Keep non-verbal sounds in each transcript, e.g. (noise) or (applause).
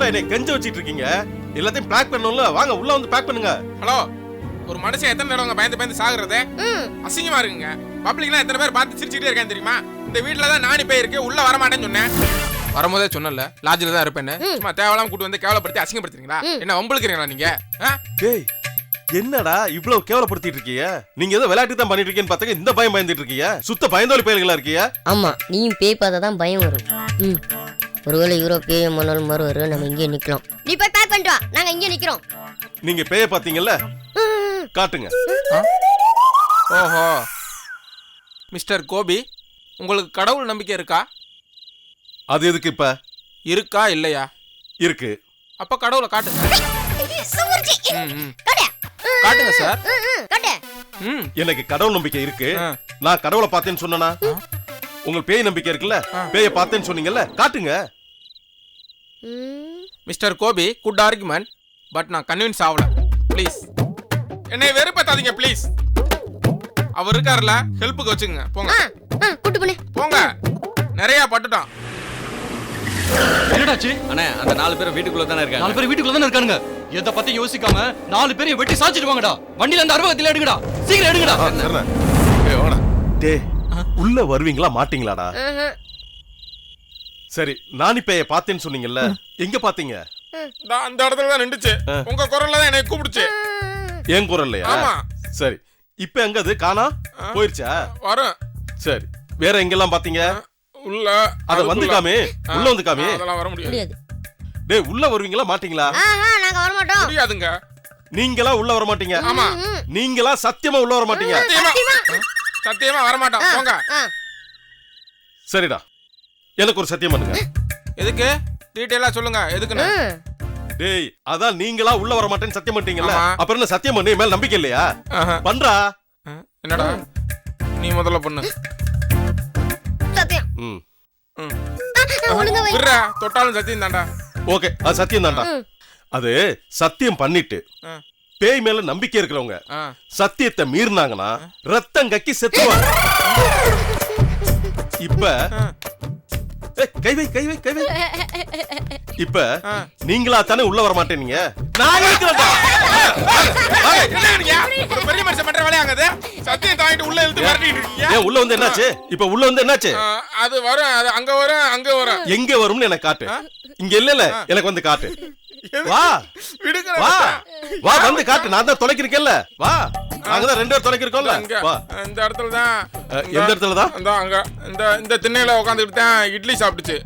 என்னடா என்னை கெஞ்ச வச்சிட்டு இருக்கீங்க? எல்லாத்தையும் பேக் பண்ணணும்ல? வாங்க உள்ள வந்து பேக் பண்ணுங்க. ஹலோ ஒரு மனுஷன் எத்தனை தடவை பயந்து பயந்து சாகுறது? அசிங்கமா இருக்குங்க. பப்ளிக்லாம் எத்தனை பேர் பார்த்து சிரிச்சுட்டே இருக்கேன் தெரியுமா? இந்த வீட்ல தான் நானி போய் இருக்கு உள்ள வர மாட்டேன்னு சொன்னேன். வரும்போதே சொன்னல லாட்ஜில் தான் இருப்பேன்னு. சும்மா தேவையில்லாம கூட்டு வந்து கேவலப்படுத்தி அசிங்கப்படுத்துறீங்களா? என்ன வம்பளுக்குறீங்களா நீங்க? ஆ? டேய் என்னடா இவ்வளவு கேவலப்படுத்திட்டு இருக்கீங்க? நீங்க ஏதோ விளையாட்டு தான் பண்ணிட்டு இருக்கீங்கன்னு பார்த்தா இந்த பயம் பயந்துட்டு இருக்கீங்க? சுத்த பயந்தோலி பயல்களா இருக்கீங்க? ஆமா நீயும் பேய் பார்த்தா தான் பயம் வரும். ம். ஒருவேளை இவரோ பேய் மணல் மறுவாரு நம்ம இங்கே நிக்கலாம். நீ போய் பண்ணிட்டு வா. நாங்க இங்கே நிக்கிறோம். நீங்க பேய பாத்தீங்கல்ல? காட்டுங்க. ஓஹோ. மிஸ்டர் கோபி உங்களுக்கு கடவுள் நம்பிக்கை இருக்கா? அது எதுக்கு இப்ப? இருக்கா இல்லையா? இருக்கு. அப்ப கடவுளை காட்டுங்க. காட்டுங்க சார். எனக்கு கடவுள் நம்பிக்கை இருக்கு. நான் கடவுளை பார்த்தேன்னு சொன்னனா? உங்களுக்கு பேய் நம்பிக்கை இருக்குல்ல? பேய பார்த்தேன்னு சொன்னீங்கல்ல? காட்டுங்க. ம், mister Gopi good argument but நான் கன்வின்ஸ் ஆகல. ப்ளீஸ் என்னை வெறுப்பேத்தாதீங்க ப்ளீஸ் அவர் இருக்காருல்ல ஹெல்ப்புக்கு வச்சுங்க போங்க. கூட்டு பண்ணு போங்க. நிறைய பட்டுட்டோம். என்னடாச்சு அண்ணே அந்த நாலு பேரும் வீட்டுக்குள்ள தானே நாலு இருக்காங்க பேர் வீட்டுக்குள்ள தானே இருக்கானுங்க. எதை பத்தி யோசிக்காம நாலு பேரையும் வெட்டி சாச்சிட்டு வாங்கடா. வண்டியில அந்த அறுபகத்தில எடுங்கடா. சீக்கிரம் எடுங்கடா. டேய் உள்ள வருவீங்களா மாட்டீங்களாடா. சரி நானி பேய பார்த்தேன்னு சொன்னீங்கல்ல எங்க பாத்தீங்க நான் அந்த இடத்துல தான் நின்றுச்சு உங்க குரல்ல தான் என்னை கூப்பிடுச்சு. என் குரல்லையா? ஆமா. சரி இப்ப எங்க அது? காணா? போயிருச்சா? வரும் சரி வேற எங்கெல்லாம் பாத்தீங்க உள்ள. அத அதுக்குள்ள. வந்து காமி ஆ, உள்ள வந்து காமி அதெல்லாம் வர முடியாது. முடியாது. டேய் உள்ள வருவீங்களா மாட்டீங்களா? ஆஹா நாங்க வர மாட்டோம் முடியாதுங்க. நீங்களா உள்ள வர மாட்டீங்க ஆமா நீங்களா சத்தியமா உள்ள வர மாட்டீங்க சத்தியமா சத்தியமா வர மாட்டோம் போங்க. ஆ, சரிடா. எனக்கு ஒரு சத்தியம் பண்ணுங்க. எதுக்கு? டீட்டெயிலா சொல்லுங்க. எதுக்குன்னு. டேய் அதான் நீங்களா உள்ள வர மாட்டேன்னு சத்தியம் பண்ணிட்டீங்கல்ல. அப்புறம் என்ன சத்தியம் பண்ணி மேல நம்பிக்கை இல்லையா? ஆஹா. பண்றா. ஆ, என்னடா? நீ முதல்ல பண்ணு. சத்தியம். ம். விட்றா. தொட்டாலும் சத்தியம் தாண்டா ஓகே அது சத்தியம் தான்டா. அது சத்தியம் பண்ணிட்டு ஆ. பேய் மேல நம்பிக்கை இருக்கிறவங்க. சத்தியத்தை மீறினாங்கன்னா ரத்தம் கக்கி செத்துவாங்க (laughs) இப்ப ஆ. ஏய், கை வை கை வை கை வை. இப்ப. நீங்களா தானே உள்ள வர மாட்டேனீங்க நான் பெரிய மனுஷன் பண்ற வேலையாங்க சத்தியம் தாங்கிட்டு உள்ள இழுத்து மிரட்டிட்டு இருக்கீங்க? ஏன் உள்ள வந்து என்னாச்சு? இப்ப உள்ள வந்து என்னாச்சு? அது வரும் அது அங்க வரும் அங்க வரும். எங்க வரும்னு எனக்கு காட்டு. இங்க இல்ல எனக்கு வந்து காட்டு. வா. விடுங்க வா. வா வந்து காட்டு. நான் தான் தொலைக்கிறேன்ல வா. நாங்க தான் ரெண்டு பேர் தொலைக்கிறோம்ல வா. இந்த இடத்துல தான். எந்த இடத்துல தான் இந்த அங்க. இந்த இந்த திண்ணையில உட்காந்துட்டு தான் இட்லி சாப்பிட்டுச்சு.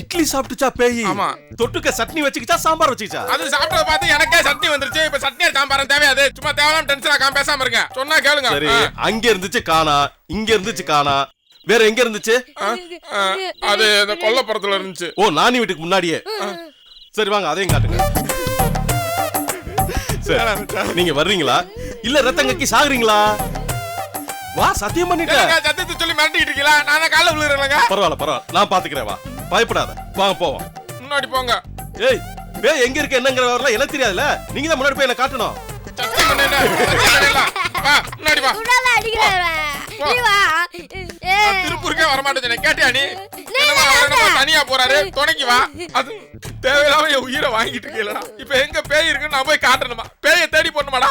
இட்லி சாப்பிட்டுச்சா பேய்? ஆமா. தொட்டுக்க சட்னி வச்சுக்கிச்சா சாம்பார் வச்சுக்கிச்சா? அது சாப்பிட்டத பார்த்து எனக்கே சட்னி வந்துருச்சு. இப்ப சட்னி சாம்பாரம் தேவையாது. சும்மா தேவையில்லாம டென்ஷன் ஆகாம பேசாம இருங்க. சொன்னா கேளுங்க. சரி அங்க இருந்துச்சு காணா இங்க இருந்துச்சு காணா. வேற எங்க இருந்துச்சு? அது இந்த கொல்லப்புறத்துல இருந்துச்சு. ஓ நானி வீட்டுக்கு முன்னாடியே. சரி வாங்க அதையும் காட்டுங்க. சரி நீங்க வர்றீங்களா? இல்ல ரத்தம் கக்கி சாகுறீங்களா? வா சத்தியம் பண்ணிட்டேன் சத்தியத்தை சொல்லி மிரட்டிட்டு இருக்கீங்களா? நான் காலைல விழுறேங்க பரவாயில்ல பரவாயில்ல. நான் பாத்துக்கிறேன் வா. பயப்படாத. வாங்க போவோம். முன்னாடி போங்க. ஏய் பேய் எங்க இருக்கு என்னங்கிற வரல எனக்கு தெரியாதுல நீங்க தான் முன்னாடி போய் என்ன காட்டணும். சத்தியம். வா முன்னாடி வா. திருப்பூருக்கே வர மாட்டேன் கேட்டியா நீ? தனியா போறாரு? துணைக்கு வா. அது தேவையில்லாம என் உயிரை வாங்கிட்டு இருக்கீங்களா இப்ப எங்க பேய் இருக்குன்னு நான் போய் காட்டணுமா? பேயை தேடி போடணுமாடா?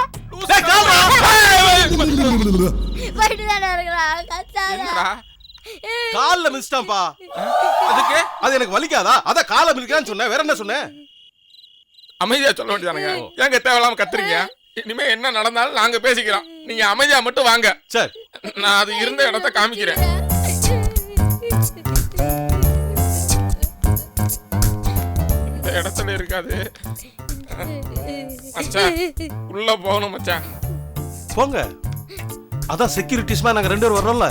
கால்ல மிதிச்சிட்டான்பா அதுக்கு? அது எனக்கு வலிக்காதா? அதான் காலை மிதிக்கிறான்னு சொன்னேன். வேற என்ன சொன்னேன்? அமைதியா சொல்ல வேண்டியதானுங்க. ஏங்க தேவையில்லாம கத்துறீங்க? இனிமே என்ன நடந்தாலும் நாங்க பேசிக்கிறோம். நீங்க அமைதியா மட்டும் வாங்க. சரி. நான் அது இருந்த இடத்த காமிக்கிறேன். இந்த இடத்துல இருக்காது. மச்சான் உள்ள போகணும் மச்சான். போங்க. அதான் செக்யூரிட்டிஸ்மா நாங்க ரெண்டு பேரும் வர்றோம்ல.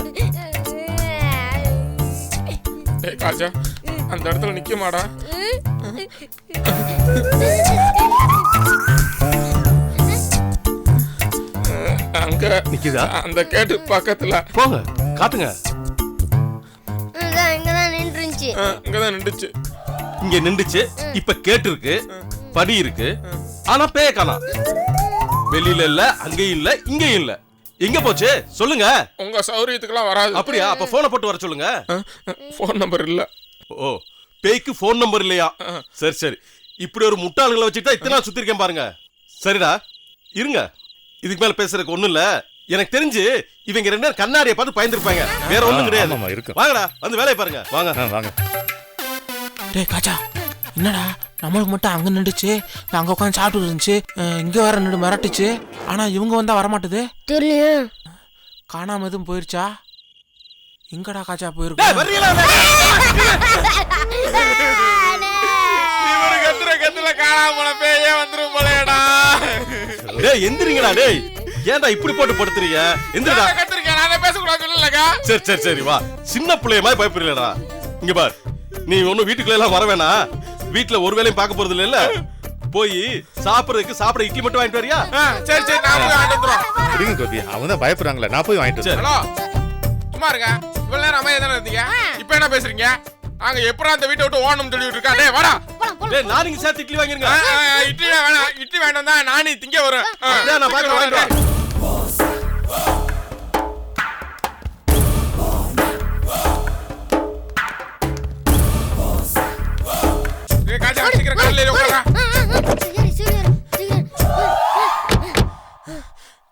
ஏய் காஜா அந்த இடத்துல நிக்க மாடா (laughs) அங்க நிக்குதா? அந்த கேட்டு பக்கத்துல. போங்க காட்டுங்க இதான் இங்கதான் நின்றுச்சு. ஆ, இங்கதான் நின்றுச்சு. இங்க நின்றுச்சு இப்ப கேட்டு இருக்கு படி இருக்கு. ஆனா பேய காணோம் வெளியில இல்ல அங்கேயும் இல்ல இங்கேயும் இல்ல. எங்க போச்சு? சொல்லுங்க. உங்க சௌரியத்துக்குலாம் வராது. அப்படியா? அப்ப போனை போட்டு வர சொல்லுங்க. ஃபோன் நம்பர் இல்ல. ஓ பேய்க்கு ஃபோன் நம்பர் இல்லையா? சரி சரி. இப்படி ஒரு முட்டாள்களை வச்சுட்டு இத்தனை நாள் சுத்தி இருக்கேன் பாருங்க. சரிடா. இருங்க. இதுக்கு மேல பேசுறதுக்கு ஒண்ணும் இல்ல. எனக்கு தெரிஞ்சு இவங்க ரெண்டு பேரும் கண்ணாடியை பார்த்து பயந்துருப்பாங்க. வேற ஒண்ணும் கிடையாது. இருக்கும். வாங்கடா வந்து வேலையை பாருங்க. வாங்க. வாங்க. டேய் காச்சா என்னடா? நம்மளுக்கு மட்டும் அங்க நின்றுச்சு அங்க உட்காந்து சாப்பிட்டு இருந்துச்சு இங்க வேற நின்று மிரட்டுச்சு. ஆனா இவங்க வந்தா வரமாட்டுது? தெரியலையே. காணாம எதுவும் போயிருச்சா? எங்கடா காச்சா டேய், போயிருக்கு வர்றீங்களா? இவரு கத்துற கத்துல காணாம போன பேயே வந்துரும் போலடா டேய் எந்திரிங்கடா டேய். ஏன்டா இப்படி போட்டு படுத்துறீங்க? எந்திரடா. கத்திருக்கேன்? நான் பேசக்கூடாது சொல்லலக்கா. சரி சரி சரி வா. சின்ன பிள்ளைய மாதிரி பயப்படுறீங்களா இங்க பார். நீ ஒண்ணும் வீட்டுக்குள்ள எல்லாம் வர வேணாம். வீட்டுல ஒரு வேலையும் பார்க்க போறது இல்ல போய் சாப்பிடுறதுக்கு சாப்பிட இட்லி மட்டும் வாங்கிட்டு வரியா? சரி சரி நான் போய் வாங்கிட்டு வந்துரும் விடுங்க கோபி அவங்க தான் பயப்படுறாங்களே நான் போய் வாங்கிட்டு வரேன். ஹலோ சும்மா இருங்க. இவ்வளவு நேரம் அமைதியா தானே இருந்தீங்க? இப்போ என்ன பேசுறீங்க? நாங்க எப்பறம் அந்த வீட்டை விட்டு ஓடணும்னு சொல்லிட்டு இருக்கா டேய் வாடா. டேய் நான் இங்க சேர்த்து இட்லி வாங்கிருங்க. இட்லி வேணாம் இட்லி வேண்டாம் தான் நானே திங்க வரும் ஆ, டேய், நான் பாக்குறேன் வாங்கிட்டு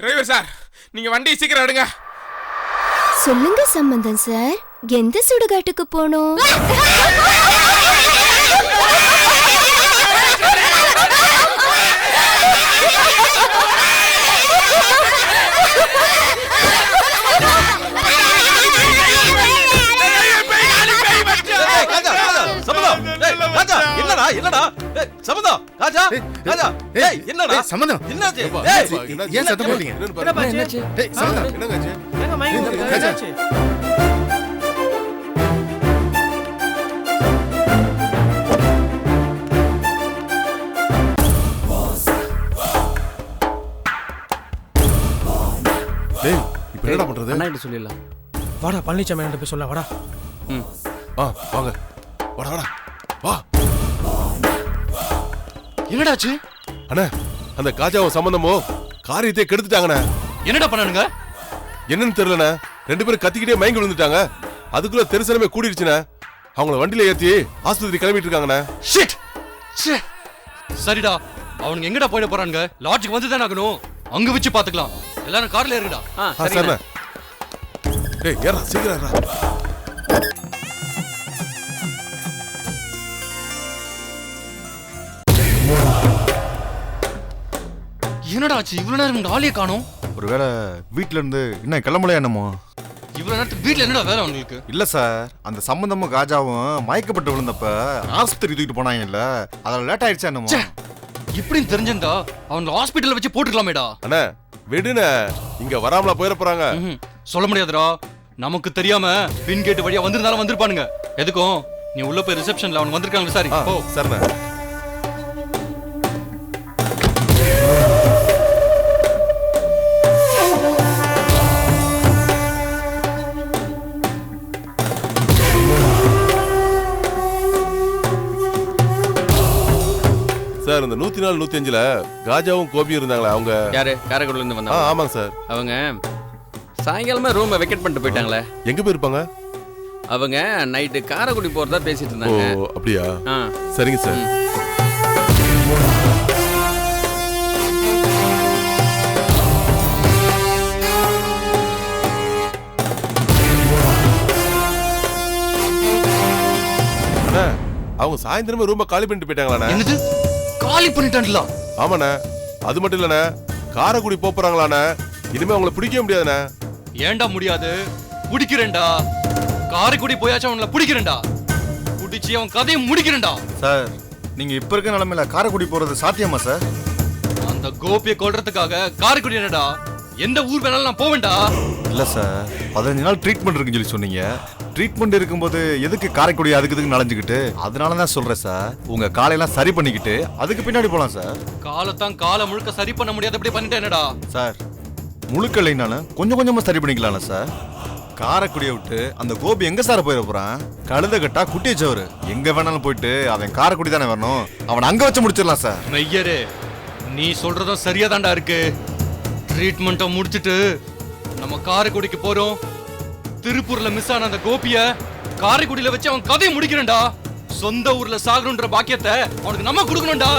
டிரைவர் சார் நீங்க வண்டி சீக்கிரம் எடுங்க. சொல்லுங்க சம்பந்தம் சார் எந்த சுடுகாட்டுக்கு போகணும் (laughs) என்னடா என்னடா டேய், சம்மதம், காஜா, காஜா, டேய், என்னடா ஏய், சம்மந்தம். என்னாச்சு? டேய், ஏன் சத்தம் போட்டீங்க டேய், சம்மந்தம். காஜா. டேய் இப்போ என்னடா பண்றது அண்ணா சொல்லிடலாம் வாடா பழனிசாமி என்கிட்ட போய் சொல்ல வாடா ஆ வாங்க வாடா வாடா என்னடாச்சு? அண்ணா அந்த காஜாவும் சம்பந்தமோ காரியத்தை கெடுத்துட்டாங்கண்ணே. என்னடா பண்ணானுங்க? என்னன்னு தெரியலண்ணே. ரெண்டு பேரும் கத்திக்கிட்டே மயங்கி விழுந்துட்டாங்க. அதுக்குள்ள தெரிசனமே கூடிருச்சுண்ணே அவங்கள வண்டியில ஏத்தி ஆஸ்பத்திரி கிளம்பிட்டு இருக்காங்கண்ணே ஷிட் ச்சே! சரிடா. அவனுங்க எங்கடா போயிட போறானுங்க? லாட்ஜுக்கு வந்து தானே ஆகணும். அங்க வச்சு பாத்துக்கலாம். எல்லாரும் கார்ல ஏறுடா ஆ சரிண்ணே. டேய் ஏறா சீக்கிரம் என்னடா ஆச்சு இவ்வளவு நேரம் இங்க ஆளே காணோம்? ஒருவேளை வீட்ல இருந்து இன்னும் கிளம்பலையா என்னமோ? இவ்வளவு நேரத்துக்கு வீட்ல என்னடா வேலை உங்களுக்கு? இல்ல சார் அந்த சம்பந்தமும் காஜாவும் மயக்கப்பட்டு விழுந்தப்ப ஆஸ்பத்திரி தூக்கிட்டு போனாங்கல்ல அதில் லேட் ஆயிடுச்சா என்னமோ. இப்படின்னு தெரிஞ்சிருந்தா அவன் ஹாஸ்பிட்டல்ல வச்சு போட்டுக்கலாமேடா. அண்ணே விடுண்ணே இங்க வராமலா போயிட போறாங்க. சொல்ல முடியாதுடா. நமக்கு தெரியாம பின் கேட் வழியா வந்திருந்தாலும் வந்திருப்பானுங்க. எதுக்கும்? நீ உள்ள போய் ரிசப்ஷன்ல அவன் வந்திருக்காங்க சாரி ஆ ஓ சரிண்ணே. இந்த நூத்தி நாலு நூத்தி அஞ்சுல காஜாவும் கோபியும் இருந்தாங்களா அவங்க யாரு? காரைக்குடில இருந்து ஆ வந்தாங்க ஆமாங்க சார். அவங்க சாயங்காலமா ரூமை வெக்கெட் பண்ணிட்டு போயிட்டாங்களே. எங்க போயிருப்பாங்க? அவங்க நைட்டு காரைக்குடி போறதா பேசிட்டு ஓ இருந்தாங்க அப்படியா? ஆ. சரிங்க சார். அண்ணா, அவங்க சாயந்தரமே ரூம காலி பண்ணிட்டு போயிட்டாங்களாண்ணே? என்னது? காலி பண்ணிட்டான்ல. ஆமாண்ணே. அது மட்டும் இல்லண்ணே. காரைக்குடி போறாங்களாண்ணே இனிமே அவங்கள பிடிக்கவே முடியாதுண்ணே. ஏன்டா முடியாது? பிடிக்கிறேன்டா. காரைக்குடி போயாச்சும் அவங்கள பிடிக்கிறேன்டா. பிடிச்சி அவன் கதையை முடிக்கிறேன்டா. சார் நீங்க இப்ப இருக்க நிலைமையில காரைக்குடி போறது சாத்தியமா சார்? அந்த கோபியை கொல்றதுக்காக காரைக்குடி என்னடா எந்த ஊர் வேணாலும் நான் போவேன்டா. இல்ல சார். பதினஞ்சு நாள் ட்ரீட்மெண்ட் இருக்குன்னு சொல்லி சொன்னீங்க. ட்ரீட்மெண்ட் இருக்கும்போது எதுக்கு காரைக்குடி அதுக்கு இதுக்கு நனைஞ்சுக்கிட்டு அதனால தான் சொல்றேன் சார் உங்க காலையெல்லாம் சரி பண்ணிக்கிட்டு அதுக்கு பின்னாடி போலாம் சார் காலத்தான் காலை முழுக்க சரி பண்ண முடியாதபடி பண்ணிட்டேனடா. சார் முழுக்க இல்லைனாலும் கொஞ்சம் கொஞ்சமா சரி பண்ணிக்கலாம்ல சார் காரைக்குடியை விட்டு அந்த கோபி எங்க சார் போயிட போறான்? கழுத கட்டா குட்டி சவரு எங்க வேணாலும் போயிட்டு அவன் காரைக்குடி தானே வரணும்? அவன் அங்க வச்சு முடிச்சிடலாம் சார் மெய்யரே நீ சொல்றதும் சரியா தான்டா இருக்கு. ட்ரீட்மெண்ட்டை முடிச்சிட்டு நம்ம காரைக்குடிக்கு போறோம். திருப்பூர்ல மிஸ் ஆன அந்த கோபிய காரைக்குடியில வச்சு அவன் கதையை முடிக்கிறேன்டா சொந்த ஊர்ல சாகணுன்ற பாக்கியத்தை அவனுக்கு நம்ம கொடுக்கணும்டா.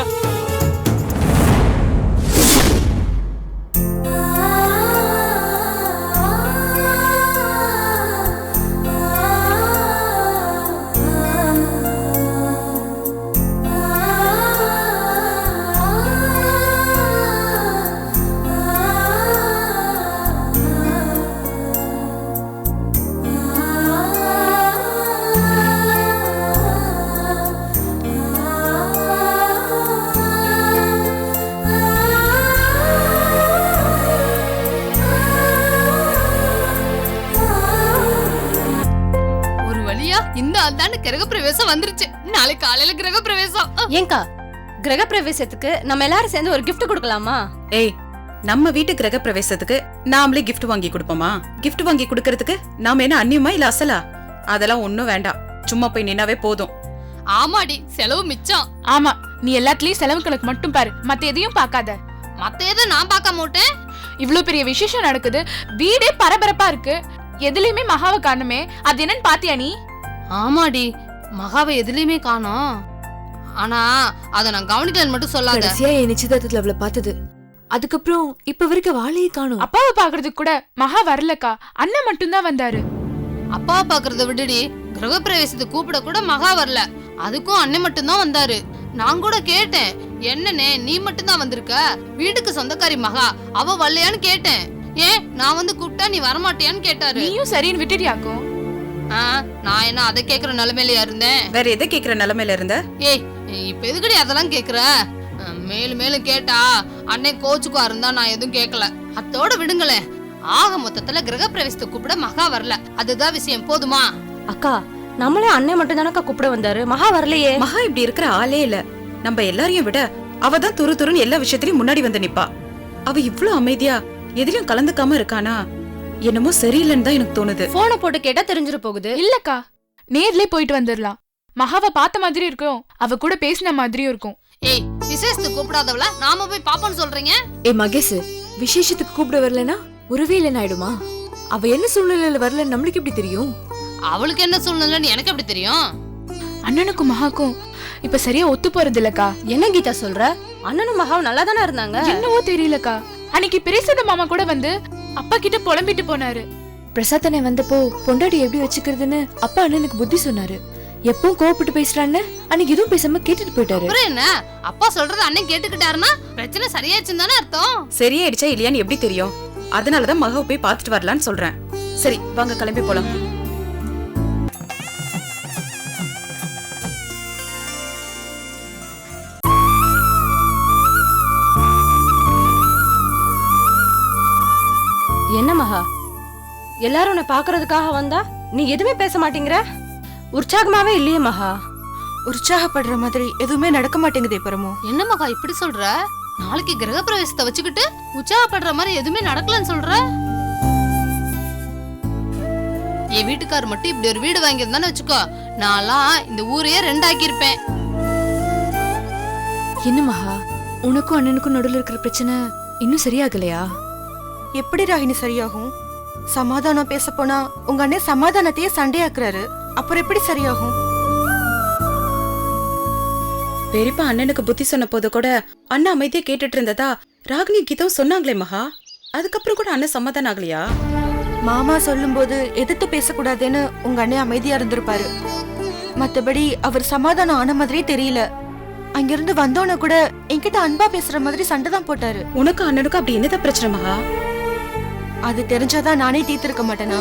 ஏங்கா கிரக பிரவேசத்துக்கு நம்ம எல்லாரும் சேர்ந்து ஒரு gift கொடுக்கலாமா? ஏய் நம்ம வீட்டு கிரக பிரவேசத்துக்கு நாமளே gift வாங்கி கொடுப்போமா? gift வாங்கி கொடுக்கறதுக்கு நாம என்ன அந்நியமா இல்ல அசலா? அதெல்லாம் ஒண்ணும் வேண்டாம். சும்மா போய் நின்னாவே போதும். ஆமாடி செலவு மிச்சம். ஆமா நீ எல்லாத்துலயும் செலவு கணக்கு மட்டும் பாரு. மத்த எதையும் பார்க்காத. மத்த எதை நான் பார்க்க மாட்டேன்? இவ்ளோ பெரிய விசேஷம் நடக்குது. வீடே பரபரப்பா இருக்கு. எதுலயுமே மகாவை காணுமே. அது என்னன்னு பாத்தியா நீ? ஆமாடி மகாவை எதுலயுமே காணோம். ஆனா அத நான் கவனிக்கலன்னு மட்டும் சொல்லாத. கடைசியா என் நிச்சயதார்த்தத்துல அவளை பார்த்தது. அதுக்கப்புறம் இப்ப வரைக்கும் வாழையே காணும். அப்பாவை பாக்குறதுக்கு கூட மகா வரலக்கா. அண்ணன் மட்டும்தான் வந்தாரு. அப்பாவை பாக்குறத விடுடி கிரக பிரவேசத்துக்கு கூப்பிட கூட மகா வரல. அதுக்கும் அண்ணன் மட்டும்தான் வந்தாரு. நான் கூட கேட்டேன் என்னனே நீ மட்டும்தான் வந்திருக்க? வீட்டுக்கு சொந்தக்காரி மகா. அவ வரலையான்னு கேட்டேன். ஏன்? நான் வந்து கூப்பிட்டா நீ வரமாட்டியான்னு கேட்டாரு. நீயும் சரின்னு விட்டுட்டியாக்கும்? நான் என்ன அதை கேக்குற நிலைமையிலயா இருந்தேன்? வேற எதை கேக்குற நிலைமையில இருந்த? ஏய் இப்ப எதுக்கடி அதெல்லாம் கேக்குற? மேலும் மேலும் கேட்டா அண்ணன் கோச்சுக்கா இருந்தா நான் எதுவும் கேட்கல அத்தோட விடுங்களேன். ஆக மொத்தத்துல கிரக பிரவேசத்தை கூப்பிட மகா வரல. அதுதான் விஷயம். போதுமா? அக்கா நம்மளே அண்ணன் மட்டும் தானக்கா கூப்பிட வந்தாரு? மகா வரலையே. மகா இப்படி இருக்கிற ஆளே இல்ல. நம்ம எல்லாரையும் விட அவ தான் துரு துருன்னு எல்லா விஷயத்திலயும் முன்னாடி வந்து நிப்பா. அவ இவ்ளோ அமைதியா எதிலும் கலந்துக்காம இருக்கானா? என்னமோ சரியில்லைன்னு தான் எனக்கு தோணுது. போனை போட்டு கேட்டா தெரிஞ்சிட போகுது. இல்லக்கா. நேர்லயே போயிட்டு வந்துடலாம் மகாவை பார்த்த மாதிரி இருக்கும் அவ கூட பேசின மாதிரியும் இருக்கும். ஏய் விசேஷத்துக்கு கூப்பிடாதவள? நாம போய் பாப்போம்னு சொல்றீங்க? ஏ மகேஷ் விசேஷத்துக்கு கூப்பிட வரலனா உறவே இல்லைன்னு ஆயிடுமா? அவ என்ன சூழ்நிலையில வரலன்னு நம்மளுக்கு எப்படி தெரியும்? அவளுக்கு என்ன சூழ்நிலைன்னு எனக்கு எப்படி தெரியும்? அண்ணனுக்கும் மகாக்கும் இப்ப சரியா ஒத்து போறது இல்லக்கா. என்ன கீதா சொல்ற? அண்ணனும் மகாவும் நல்லா தானே இருந்தாங்க? என்னவோ தெரியலக்கா. அன்னைக்கு பெரியசோட மாமா கூட வந்து அப்பா கிட்ட புலம்பிட்டு போனாரு. பிரசாத் அண்ணன் வந்தப்போ பொண்டாட்டி எப்படி வச்சுக்கிறதுன்னு அப்பா அண்ணனுக்கு புத்தி சொன்னாரு. எப்பவும் கோவப்பட்டு பேசுறான்னு அன்னைக்கு எதுவும் பேசாம கேட்டுட்டு போயிட்டாரு. அப்புறம் என்ன? அப்பா சொல்றது அண்ணன் கேட்டுக்கிட்டாருன்னா பிரச்சனை சரியாச்சுன்னு தானே அர்த்தம்? சரியாயிடுச்சா இல்லையான்னு எப்படி தெரியும்? அதனாலதான் மகாவை போய் பார்த்துட்டு வரலான்னு சொல்றேன். சரி வாங்க கிளம்பி போலாம். எல்லாரும் உன்னை பாக்குறதுக்காக வந்தா நீ எதுவுமே பேச மாட்டேங்கிற? உற்சாகமாவே இல்லையே மகா. உற்சாகப்படுற மாதிரி எதுவுமே நடக்க மாட்டேங்குதே பரமோ. என்ன மகா இப்படி சொல்ற? நாளைக்கு கிரக பிரவேசத்தை வச்சுக்கிட்டு உற்சாகப்படுற மாதிரி எதுவுமே நடக்கலன்னு சொல்ற? என் வீட்டுக்காரர் மட்டும் இப்படி ஒரு வீடு வாங்கியிருந்தான்னு வச்சுக்கோ நான்லாம் இந்த ஊரையே ரெண்டாக்கி இருப்பேன் என்ன மகா? உனக்கும் அண்ணனுக்கும் நடுவுல இருக்கிற பிரச்சனை இன்னும் சரியாகலையா? எப்படி ராகினி சரியாகும்? சமாதானம் பேச போனா உங்க அண்ணன் சமாதானத்தையே சண்டையாக்குறாரு. அப்புறம் எப்படி சரியாகும்? பெரியப்பா அண்ணனுக்கு புத்தி சொன்ன போது கூட அண்ணா அமைதியா கேட்டுட்டு இருந்ததா ராகினி கீதம் சொன்னாங்களே மகா. அதுக்கப்புறம் கூட அண்ணன் சமாதானம் ஆகலையா? மாமா சொல்லும்போது எதிர்த்து பேசக்கூடாதுன்னு உங்க அண்ணன் அமைதியா இருந்திருப்பாரு. மத்தபடி அவர் சமாதானம் ஆன மாதிரியே தெரியல. அங்கிருந்து வந்தோன கூட என்கிட்ட அன்பா பேசுற மாதிரி சண்டை தான் போட்டாரு. உனக்கு அண்ணனுக்கு அப்படி என்னதான் பிரச்சனை மகா? அது தெரிஞ்சாதான் நானே தீர்த்திருக்க மாட்டேனா?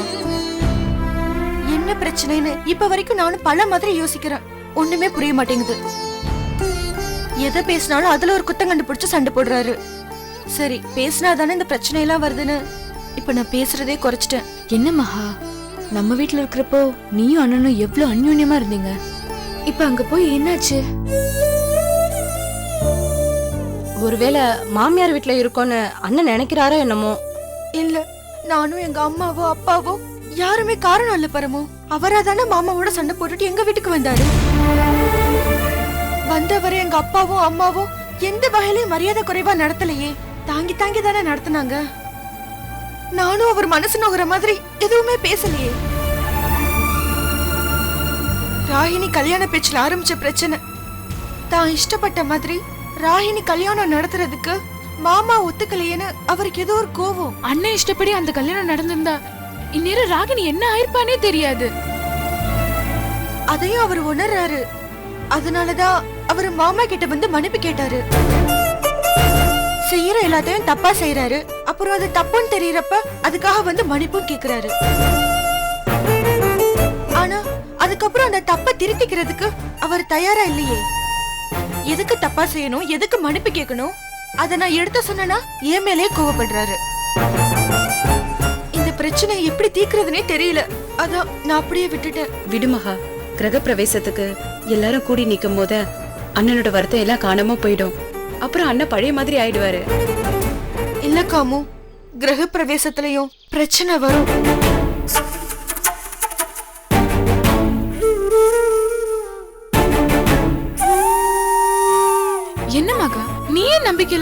என்ன பிரச்சனைன்னு இப்ப வரைக்கும் நானும் பல மாதிரி யோசிக்கிறேன். ஒண்ணுமே புரிய மாட்டேங்குது. எதை பேசினாலும் அதுல ஒரு குத்தம் கண்டுபிடிச்சு சண்டை போடுறாரு. சரி பேசினா தானே இந்த பிரச்சனை எல்லாம் வருதுன்னு. இப்ப நான் பேசுறதே குறைச்சிட்டேன். என்ன மகா? நம்ம வீட்ல இருக்கிறப்போ நீயும் அண்ணனும் எவ்வளவு அந்யோன்யமா இருந்தீங்க? இப்ப அங்க போய் என்னாச்சு? ஒருவேளை மாமியார் வீட்ல இருக்கோன்னு அண்ணன் நினைக்கிறாரோ என்னமோ? இல்ல நானும் எங்க அம்மாவோ அப்பாவோ யாருமே காரணம் இல்ல பரமோ. அவரா தானே மாமாவோட சண்டை போட்டுட்டு எங்க வீட்டுக்கு வந்தாரு? வந்தவரை எங்க அப்பாவும் அம்மாவும் எந்த வகையிலயும் மரியாதை குறைவா நடத்தலையே. தாங்கி தாங்கி தானே நடத்தினாங்க. நானும் அவர் மனசு நோகிற மாதிரி எதுவுமே பேசலையே. ராகினி கல்யாண பேச்சுல ஆரம்பிச்ச பிரச்சனை. தான் இஷ்டப்பட்ட மாதிரி ராகினி கல்யாணம் நடத்துறதுக்கு மாமா ஒத்துக்கலையேன்னு அவருக்கு ஏதோ ஒரு கோவம். அண்ணன் இஷ்டப்படி அந்த கல்யாணம் நடந்திருந்தா இந்நேரம் ராகினி என்ன ஆயிருப்பானே தெரியாது. அதையும் அவர் உணர்றாரு. அதனாலதான் அவர் மாமா கிட்ட வந்து மன்னிப்பு கேட்டாரு. செய்யற எல்லாத்தையும் தப்பா செய்யறாரு அப்புறம் அது தப்புன்னு தெரியறப்ப அதுக்காக வந்து மன்னிப்பும் கேக்குறாரு. ஆனா அதுக்கப்புறம் அந்த தப்ப திருத்திக்கிறதுக்கு அவர் தயாரா இல்லையே. எதுக்கு தப்பா செய்யணும்? எதுக்கு மன்னிப்பு கேட்கணும்? அத நான் எடுத்து சொன்னேன்னா என் மேலே கோவப்படுறாரு. இந்த பிரச்சனை எப்படி தீர்க்கறதுனே தெரியல. அதான் நான் அப்படியே விட்டுட்டேன். விடுமகா கிரக பிரவேசத்துக்கு எல்லாரும் கூடி நிக்கும் போது அண்ணனோட வருத்தம் எல்லாம் காணாம போயிடும். அப்புறம் அண்ணன் பழைய மாதிரி ஆயிடுவாரு. இல்ல காமு. கிரக பிரவேசத்திலையும் பிரச்சனை வரும்.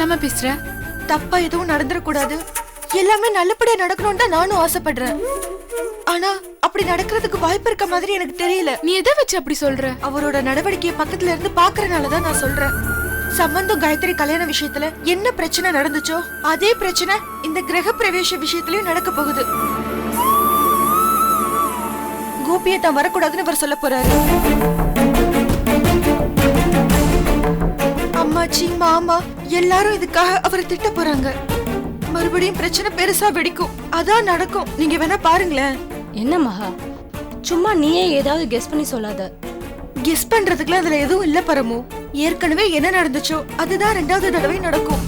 இல்லாம பேசுற? தப்பா எதுவும் நடந்துடக்கூடாது எல்லாமே நல்லபடியா நடக்கணும்னு தான் நானும் ஆசைப்படுறேன். ஆனா அப்படி நடக்கிறதுக்கு வாய்ப்பு இருக்க மாதிரி எனக்கு தெரியல. நீ எதை வச்சு அப்படி சொல்ற? அவரோட நடவடிக்கையை பக்கத்துல இருந்து பாக்குறனால தான் நான் சொல்றேன். சம்பந்தம் காயத்ரி கல்யாண விஷயத்துல என்ன பிரச்சனை நடந்துச்சோ அதே பிரச்சனை இந்த கிரக பிரவேச விஷயத்திலயும் நடக்க போகுது. கோபியை தான் வரக்கூடாதுன்னு அவர் சொல்ல போறாரு. அம்மாச்சி மாமா எல்லாரும் இதுக்காக அவரை திட்ட போறாங்க. மறுபடியும் பிரச்சனை பெருசா வெடிக்கும். அதான் நடக்கும். நீங்க வேணா பாருங்களேன். என்ன மகா? சும்மா நீயே ஏதாவது கெஸ் பண்ணி சொல்லாத. கெஸ் பண்றதுக்குலாம் அதுல எதுவும் இல்ல பரமு. ஏற்கனவே என்ன நடந்துச்சோ அதுதான் ரெண்டாவது தடவை நடக்கும்.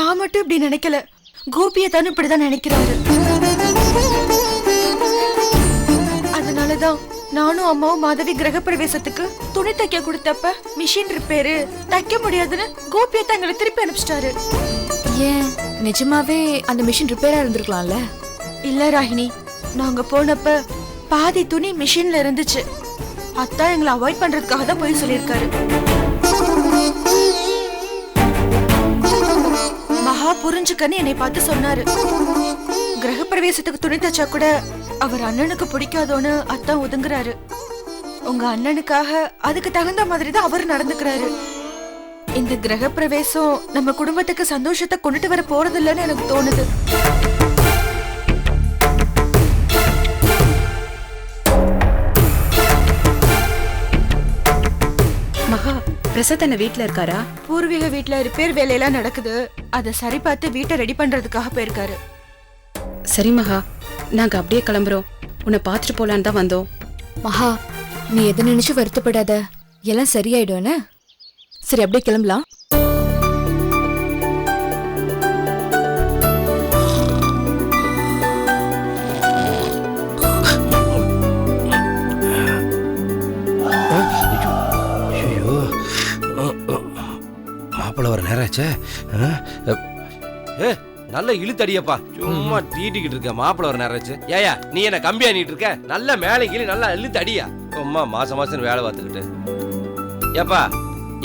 நான் மட்டும் இப்படி நினைக்கல. கோபியை தானே இப்படிதான் நினைக்கிறாரு. அதனாலதான் நானும் அம்மாவும் மாதவி கிரக பிரவேசத்துக்கு துணி தைக்க கொடுத்தப்ப மிஷின் ரிப்பேரு தைக்க முடியாதுன்னு கோபியை தங்களை திருப்பி அனுப்பிச்சிட்டாரு. ஏன்? நிஜமாவே அந்த மிஷின் ரிப்பேரா இருந்திருக்கலாம்ல? இல்ல ராகினி நாங்க போனப்ப பாதி துணி மிஷின்ல இருந்துச்சு. அத்தான் எங்களை அவாய்ட் பண்றதுக்காக தான் போய் சொல்லியிருக்காரு. மகா புரிஞ்சுக்கன்னு என்னை பார்த்து சொன்னாரு. கிரகப்பிரவேசத்துக்கு துணி தச்சா கூட அவர் அண்ணனுக்கு பிடிக்காதோன்னு அத்தான் ஒதுங்குறாரு. உங்க அண்ணனுக்காக அதுக்கு தகுந்த மாதிரி தான் அவர் நடந்துக்கிறாரு. இந்த கிரகப்பிரவேசம் நம்ம குடும்பத்துக்கு சந்தோஷத்தை கொண்டுட்டு வர போறதில்லைன்னு எனக்கு தோணுது. மகா பிரசாத் அண்ணன் வீட்ல இருக்காரா? பூர்வீக வீட்ல ரிப்பேர் வேலையெல்லாம் நடக்குது. அதை சரி பார்த்து வீட்டை ரெடி பண்றதுக்காக போயிருக்காரு. சரி மகா நாங்க அப்படியே கிளம்புறோம். உன்னை பார்த்துட்டு போலான்னு தான் வந்தோம். மகா நீ எதை நினைச்சு வருத்தப்படாத. எல்லாம் சரியாயிடும்? சரி அப்படியே கிளம்பலாம். மாப்பிள்ள வர நேரம் ஆச்சே. ஆ? ஏ நல்ல இழுத்தடியப்பா. சும்மா தீட்டிக்கிட்டு இருக்க மாப்பிள்ள வர நேரம் ஆச்சு. ஏயா நீ என்ன கம்பி அணிட்டு இருக்க? நல்ல மேலே கீழே நல்லா இழுத்து அடியா சும்மா மாசம் மாசம் வேலை பார்த்துக்கிட்டு. ஏப்பா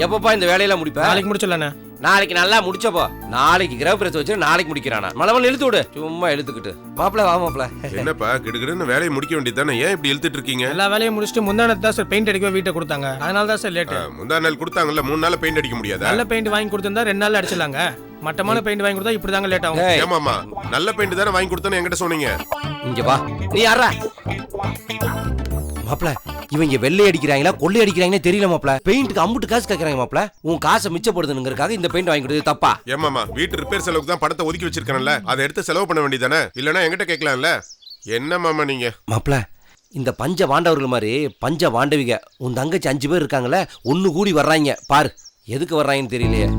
எப்பப்பா இந்த வேலையெல்லாம் முடிப்ப? நாளைக்கு முடிச்சிடலாண்ணே. நாளைக்கு நல்லா முடிச்சப்போ. நாளைக்கு கிரக பிரச்சனை வச்சு நாளைக்கு முடிக்கிறானா? மலமல இழுத்து விடு. சும்மா இழுத்துக்கிட்டு. மாப்பிள்ள வா மாப்பிள்ள என்னப்பா கிடுகிடுன்னு வேலையை முடிக்க வேண்டியதானே ஏன் இப்படி இழுத்துட்டு இருக்கீங்க? எல்லா வேலையும் முடிச்சுட்டு முந்தானத்து தான் சார் பெயிண்ட் அடிக்க வீட்டை கொடுத்தாங்க. அதனால தான் சார் லேட்டு முந்தா நாள் கொடுத்தாங்கல்ல மூணு நாள் பெயிண்ட் அடிக்க முடியாதா? நல்ல பெயிண்ட் வாங்கி கொடுத்திருந்தா ரெண்டு நாள் அடிச்சிடலாங்க. மட்டமான பெயிண்ட் வாங்கி கொடுத்தா இப்படி தாங்க லேட் ஆகும். ஏய். ஏமாமா நல்ல பெயிண்ட் தானே வாங்கி கொடுத்தேன்னு என்கிட்ட சொன்னீங்க. இங்க வா. நீ யாரா மாப்ள இவங்க வெள்ளை அடிக்கிறாங்களா கொள்ளை அடிக்கிறாங்கன்னே தெரியல மாப்ள பெயிண்ட்டுக்கு அம்புட்டு காசு கேக்குறாங்க மாப்ள உன் காசை மிச்சப்படுதுங்கிறதுக்காக இந்த பெயிண்ட் வாங்கி கொடுத்தது தப்பா? ஏமாமா வீட்டு ரிப்பேர் செலவுக்கு தான் படத்தை ஒதுக்கி வச்சிருக்கேன்ல. அதை எடுத்து செலவு பண்ண வேண்டியதானே இல்லனா என்கிட்ட கேட்கலாம்ல. என்ன மாமா நீங்க? மாப்ள இந்த பஞ்ச வாண்டவர்கள் மாதிரி பஞ்ச வாண்டவிக உன் தங்கச்சி அஞ்சு பேர் இருக்காங்களே ஒண்ணு கூடி வர்றாங்க. பாரு எதுக்கு வர்றாங்கன்னு தெரியலையே.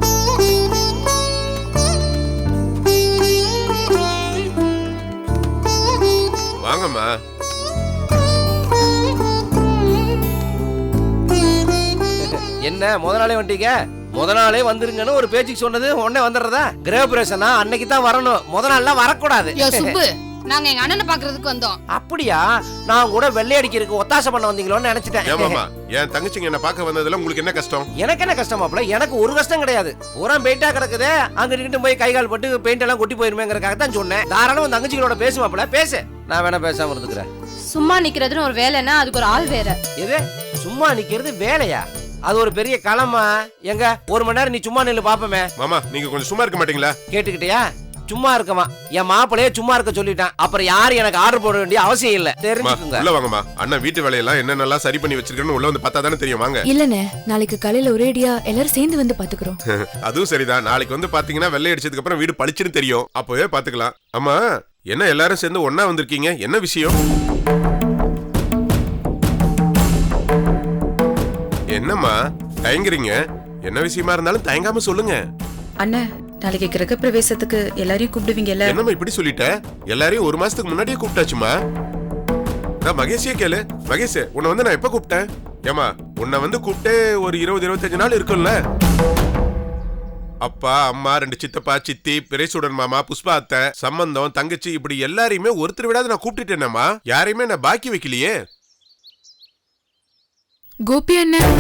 என்ன? முத நாளே வந்துட்டீங்க? முத நாளே வந்துருங்கன்னு ஒரு பேச்சுக்கு சொன்னது உடனே வந்துடுறதா? கிரகபிரவேசனா அன்னைக்கு தான் வரணும். முத நாள்லாம் வரக்கூடாது. சுப்பு. நாங்க எங்க அண்ணனை பாக்குறதுக்கு வந்தோம். அப்படியா? நான் கூட வெள்ளை அடிக்கிறதுக்கு ஒத்தாசை பண்ண வந்தீங்களோன்னு நினைச்சிட்டேன். ஏமாமா என் தங்கச்சிங்க என்ன பார்க்க வந்ததுல உங்களுக்கு என்ன கஷ்டம்? எனக்கு என்ன கஷ்டம் மாப்ள எனக்கு ஒரு கஷ்டம் கிடையாது. பூரா பெயிண்டா கிடக்குது அங்க நிக்கிட்டு போய் கை கால் பட்டு பெயிண்ட் எல்லாம் கொட்டி போயிருமேங்கிறதுக்காக தான் சொன்னேன். தாராளம் தங்கச்சிகளோட பேசு மாப்ள பேசு. நான் வேணா பேசாம இருந்துக்கிறேன். சும்மா நிக்கிறதுன்னு ஒரு வேலைன்னா அதுக்கு ஒரு ஆள் வேற. எது? சும்மா நிக்கிறது வேலையா? அது ஒரு பெரிய களமா? எங்க? ஒரு மணி நேரம் நீ சும்மா நில்லு பாப்பமே. மாமா நீங்க கொஞ்சம் சும்மா இருக்க மாட்டீங்களா? கேட்டுக்கிட்டியா? சும்மா இருக்கமா. என் மாப்பிளையே சும்மா இருக்க சொல்லிட்டான். அப்புறம் யாரும் எனக்கு ஆர்டர் போட வேண்டிய அவசியம் இல்ல. தெரிஞ்சுக்குங்க. உள்ள வாங்கம்மா. அண்ணன் வீட்டு வேலையெல்லாம் என்னென்னலாம் சரி பண்ணி வச்சிருக்கேன்னு உள்ள வந்து பார்த்தா தானே தெரியும். வாங்க. இல்லண்ணே நாளைக்கு காலையில ஒரேடியா எல்லாரும் சேர்ந்து வந்து பாத்துக்கிறோம் (laughs) அதுவும் சரிதான். நாளைக்கு வந்து பாத்தீங்கன்னா வெள்ளை அடிச்சதுக்கு அப்புறம் வீடு பளிச்சுன்னு தெரியும். அப்பவே பாத்துக்கலாம் ஆமா என்ன எல்லாரும் சேர்ந்து ஒண்ணா வந்திருக்கீங்க? என்ன விஷயம்? என்னம்மா? தயங்குறீங்க. என்ன விஷயமா இருந்தாலும் தயங்காம சொல்லுங்க. அண்ணன் நாளைக்கு கிரக பிரவேசத்துக்கு எல்லாரையும் கூப்பிடுவீங்கல்ல என்னம்மா இப்படி சொல்லிட்ட? எல்லாரையும் ஒரு மாசத்துக்கு முன்னாடியே கூப்பிட்டாச்சுமா? நான் மகேஷே கேளு. மகேஷ் உன்னை வந்து நான் எப்ப கூப்பிட்டேன்? ஏமா உன்னை வந்து கூப்பிட்டு ஒரு இருபது இருபத்தஞ்சு நாள் இருக்கும்ல? அப்பா அம்மா ரெண்டு சித்தப்பா சித்தி பிரேசுடன் மாமா புஷ்பா அத்தை சம்பந்தம் தங்கச்சி இப்படி எல்லாரையுமே ஒருத்தர் விடாத நான் கூப்பிட்டுட்டேனேம்மா. யாரையுமே நான் பாக்கி வைக்கலையே. கோபி அண்ணன்